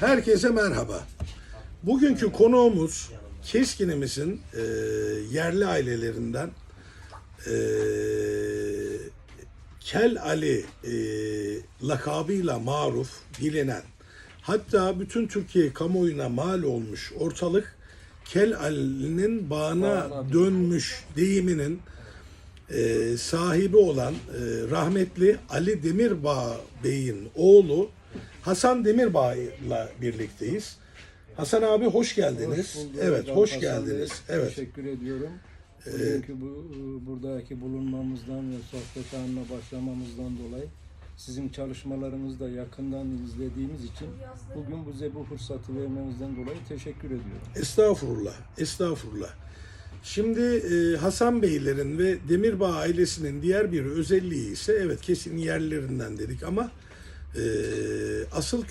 Herkese merhaba. Bugünkü konuğumuz Keskinimizin e, yerli ailelerinden e, Kel Ali e, lakabıyla maruf bilinen hatta bütün Türkiye kamuoyuna mal olmuş ortalık Kel Ali'nin bağına dönmüş deyiminin e, sahibi olan e, rahmetli Ali Demirbağ Bey'in oğlu Hasan Demirbağ'la birlikteyiz. Hasan abi hoş geldiniz. Hoş bulduk evet, hocam, hoş Hasan geldiniz. Bey. Evet. Teşekkür ediyorum. Bugünkü bu buradaki bulunmamızdan ve sohbet anına başlamamızdan dolayı sizin çalışmalarınızı da yakından izlediğimiz için bugün bize bu fırsatı vermenizden dolayı teşekkür ediyorum. Estağfurullah, estağfurullah. Şimdi e, Hasan Beylerin ve Demirbağ ailesinin diğer bir özelliği ise evet kesin yerlerinden dedik ama e, asıl